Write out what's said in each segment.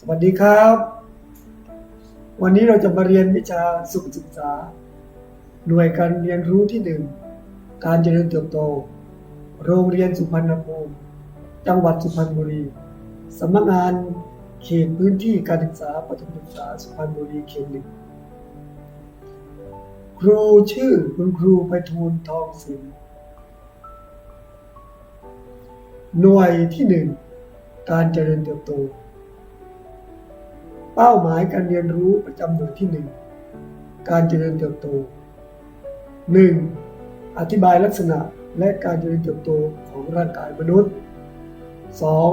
สวัสดีครับ วันนี้เราจะมาเรียนวิชาสุขศึกษา หน่วยการเรียนรู้ที่หนึ่งการเจริญเติบโต โรงเรียนสุพรรณภูมิ จังหวัดสุพรรณบุรีสำนักงานเขตพื้นที่การศึกษาประถมศึกษาสุพรรณบุรีเขตหนึ่งครูชื่อคุณครูไปทูลทองสินหน่วยที่หนึ่งการเจริญเติบโต เป้าหมายการเรียนรู้ประจำหน่วยที่หนึ่งการเจริญเติบโตหนึ่งอธิบายลักษณะและการเจริญเติบโตของร่างกายมนุษย์สอง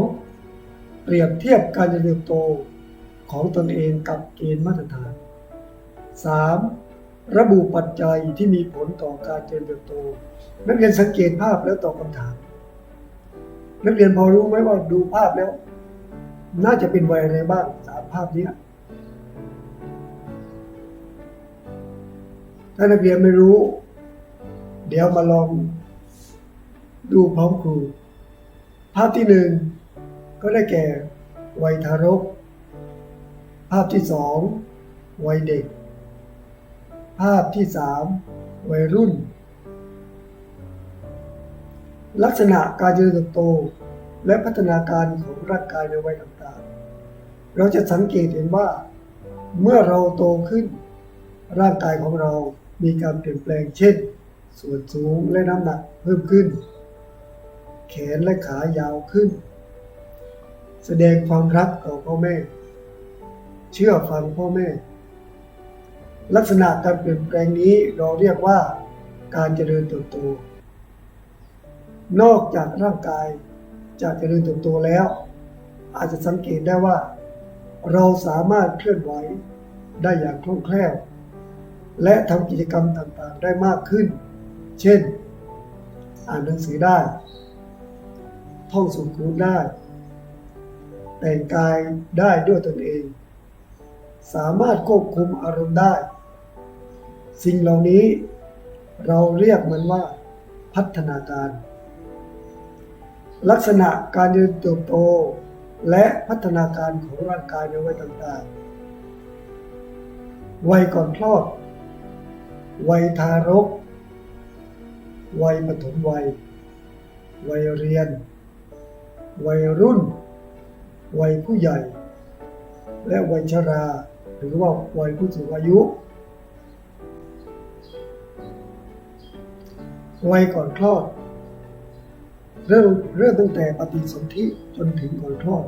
เปรียบเทียบการเจริญเติบโตของตนเองกับเกณฑ์มาตรฐานสามระบุปัจจัยที่มีผลต่อการเจริญเติบโต นักเรียนสังเกตภาพแล้วตอบคำถาม นักเรียนพอรู้ไหมว่าดูภาพแล้ว น่าจะเป็นวัยอะไรบ้างสามภาพนี้ถ้านักเรียนไม่รู้ เดี๋ยวมาลองดูพร้อมครู ภาพที่หนึ่งก็ได้แก่ วัยทารก ภาพที่สองวัยเด็ก ภาพที่สามวัยรุ่น ลักษณะการเจริญเติบโต และพัฒนาการของร่างกายในวัยต่างๆ เราจะสังเกตเห็นว่า เมื่อเราโตขึ้น ร่างกายของเรามีการเปลี่ยนแปลงเช่น ส่วนสูงและน้ำหนักเพิ่มขึ้น แขนและขายาวขึ้น แสดงความรักต่อพ่อแม่ เชื่อฟังพ่อแม่ ลักษณะการเปลี่ยนแปลงนี้เราเรียกว่าการเจริญเติบโต นอกจากร่างกาย จะเจริญเติบโตแล้ว อาจจะสังเกตได้ว่า เราสามารถเคลื่อนไหวได้อย่างคล่องแคล่ว และทำกิจกรรมต่างๆได้มากขึ้น เช่น อ่านหนังสือได้ ท่องสูตรคูณได้ แต่งกายได้ด้วยตนเอง สามารถควบคุมอารมณ์ได้ สิ่งเหล่านี้เราเรียกมันว่าพัฒนาการ ลักษณะการเจริญเติบโต และพัฒนาการของร่างกายในวัยต่างๆ วัยก่อนคลอด วัยทารก วัยปฐมวัย วัยเรียน วัยรุ่น วัยผู้ใหญ่ และวัยชรา หรือว่าวัยผู้สูงอายุวัยก่อนคลอด เริ่มเริ่มตั้งแต่ปฏิสนธิจนถึงก่อนคลอด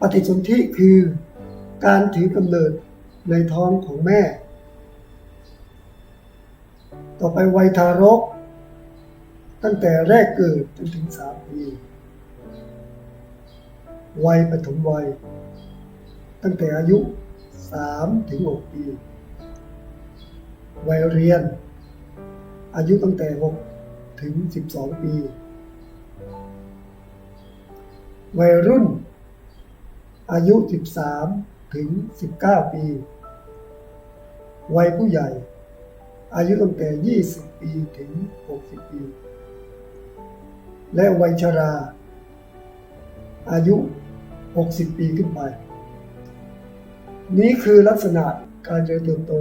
ปฏิสนธิคือการถือกำเนิดในท้องของแม่ ต่อไปวัยทารก ตั้งแต่แรกเกิดจนถึงสามปี วัยปฐมวัย ตั้งแต่อายุสามถึงหกปี วัยเรียน อายุตั้งแต่หกถึงสิบสองปี วัยรุ่น อายุ 13 ถึง 19 ปี วัยผู้ใหญ่ อายุตั้งแต่ 20 ปีถึง 60 ปี และวัยชรา อายุ 60 ปีขึ้นไป นี้คือลักษณะการเจริญเติบโต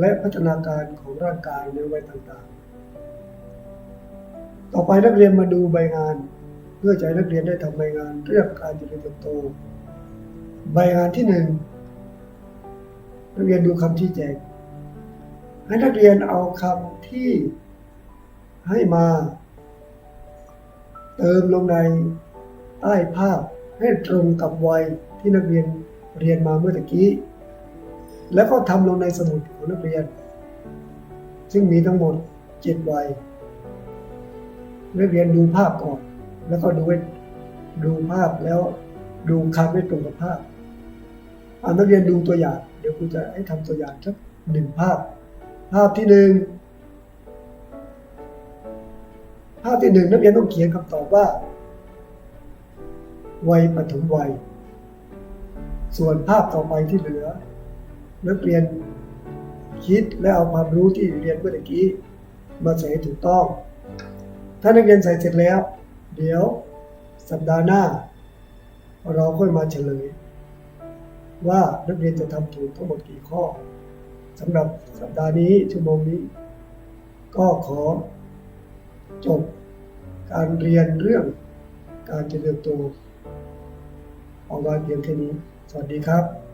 และพัฒนาการของร่างกายในวัยต่างๆ ต่อไปนักเรียนมาดูใบงาน เพื่อจะให้นักเรียนได้ทำใบงานเรื่องการเจริญเติบโต ใบงานที่หนึ่งนักเรียนดูคำชี้แจงให้นักเรียนเอาคำที่ให้มา เติมลงในใต้ภาพให้ตรงกับวัยที่นักเรียนเรียนมาเมื่อตะกี้ แล้วก็ทำลงในสมุดของนักเรียน ซึ่งมีทั้งหมดเจ็ดวัยนักเรียนดูภาพก่อน แล้วก็ดูดูภาพแล้วดูคำให้ตรงกับภาพอ่านักเรียนดูตัวอย่าง เดี๋ยวครูจะให้ทำตัวอย่างสักหนึ่งภาพ ภาพที่หนึ่งภาพที่หนึ่งนักเรียนต้องเขียนคำตอบว่า วัยปฐมวัย ส่วนภาพต่อไปที่เหลือ นักเรียนคิดและเอาความรู้ที่เรียนเมื่อกี้ มาใส่ถูกต้อง ถ้านักเรียนใส่เสร็จแล้ว เดี๋ยวสัปดาห์หน้า เราค่อยมาเฉลย ว่านักเรียนจะทำถูกทั้งหมดกี่ข้อสำหรับสัปดาห์นี้ชั่วโมงนี้ ก็ขอจบการเรียนเรื่องการเจริญเติบโตเอาไว้เพียงแค่นี้ สวัสดีครับ